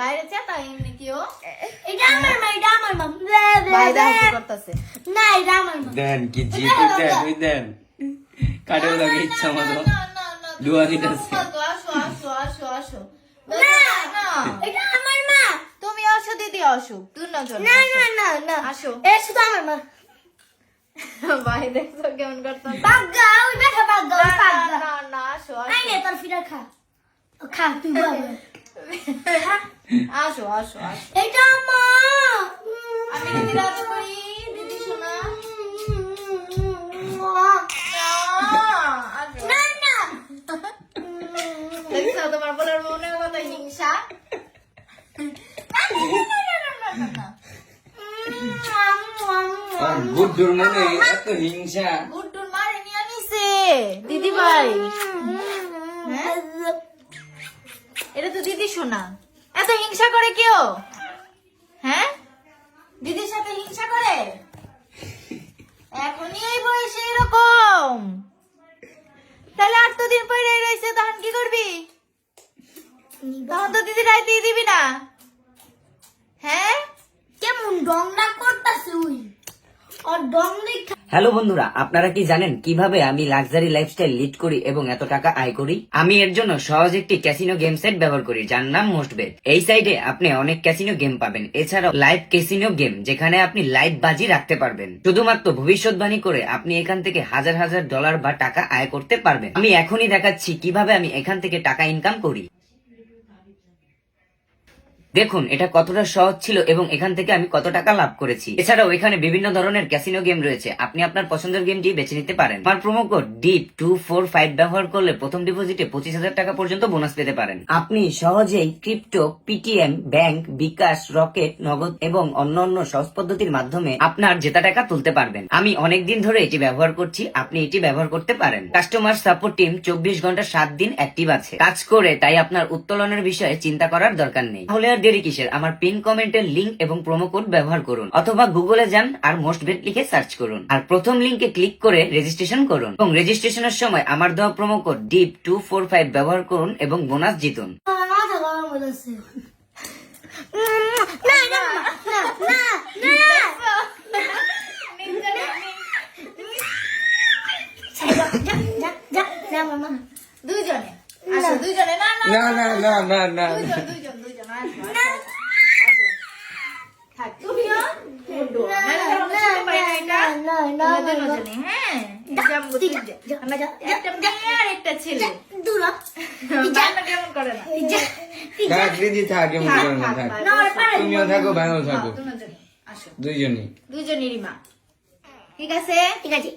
বাইরে চেতা এমনি কেউ এটা আমার মা এটা তুমি আসো দিদি আসো তুই না চলো না না না না আসো এ শুধু আমার মা ভাই দেখছ কেমন করতো বাগা ওই বেটা বাগা না না খা খা তুই আসো আসো এটা মা! আমি দিদি রাজ করি। দিদি শোনা। আসো না না। দেখছ তোমার বলার মনে কত হিংসা। বুদ্ধুর মনে এত হিংসা। গুড্ডুর মারে নিয়ে নিছে দিদি ভাই হ্যাঁ? এটা তো দিদি শোনা। এত হিংসা করে কেউ? হ্যাঁ? দিদির সাথে হিংসা করে? এখনই এই বয়সে এরকম। তাহলে আর তো দিন পরে রয়েছে তখন কি করবি? তখন তো দিদি রায় দিয়ে দিবি না। হ্যাঁ? কেমন ডং না করতাছে ওই? আর ডং দেখা হ্যালো বন্ধুরা, আপনারা কি জানেন কীভাবে আমি লাক্সারি লাইফস্টাইল লিড করি এবং এত টাকা আয় করি? আমি এর জন্য সহজ একটি ক্যাসিনো গেম সেট ব্যবহার করি, যার নাম মোস্ট বেট এই সাইটে আপনি অনেক ক্যাসিনো গেম পাবেন, এছাড়াও লাইভ ক্যাসিনো গেম যেখানে আপনি লাইভ বাজি রাখতে পারবেন। শুধুমাত্র ভবিষ্যৎবাণী করে আপনি এখান থেকে হাজার হাজার ডলার বা টাকা আয় করতে পারবেন। আমি এখনই দেখাচ্ছি কীভাবে আমি এখান থেকে টাকা ইনকাম করি। দেখুন, এটা কতটা সহজ ছিল এবং এখান থেকে আমি কত টাকা লাভ করেছি। এছাড়াও এখানে বিভিন্ন ধরনের ক্যাসিনো গেম রয়েছে। আপনি আপনার পছন্দের গেমটি বেছে নিতে পারেন। আমার promo code deep two four five ব্যবহার করলে প্রথম ডিপোজিটে পঁচিশ হাজার টাকা পর্যন্ত বোনাস পেতে পারেন। আপনি সহজেই crypto Paytm bank bKash Rocket Nagad এবং অন্যান্য সহজ পদ্ধতির মাধ্যমে আপনার জেতা টাকা তুলতে পারবেন। আমি অনেক দিন ধরে এটি ব্যবহার করছি, আপনি এটি ব্যবহার করতে পারেন। কাস্টমার সাপোর্ট টিম চব্বিশ ঘণ্টা সাত দিন অ্যাক্টিভ আছে। কাজ করে তাই আপনার উত্তোলনের বিষয়ে চিন্তা করার দরকার নেই। তাহলে আর দেরি কিসের? আমার পিন কমেন্টের লিঙ্ক এবং প্রোমো কোড ব্যবহার করুন। অথবা গুগলে যান আর মোস্ট বেট লিখে সার্চ করুন। আর প্রথম লিংকে ক্লিক করে রেজিস্ট্রেশন করুন। এবং রেজিস্ট্রেশনের সময় আমার দেওয়া promo code deep two four five ব্যবহার করুন এবং বোনাস জিতুন। দুইজনে। না না না না না হ্যাঁ একটা ছেলে কেমন করে না দিদি থাক না থাক। তুমিও থাকো ভাইও থাকো দুইজনই দুইজনেরই মা। ঠিক আছে? ঠিক আছে।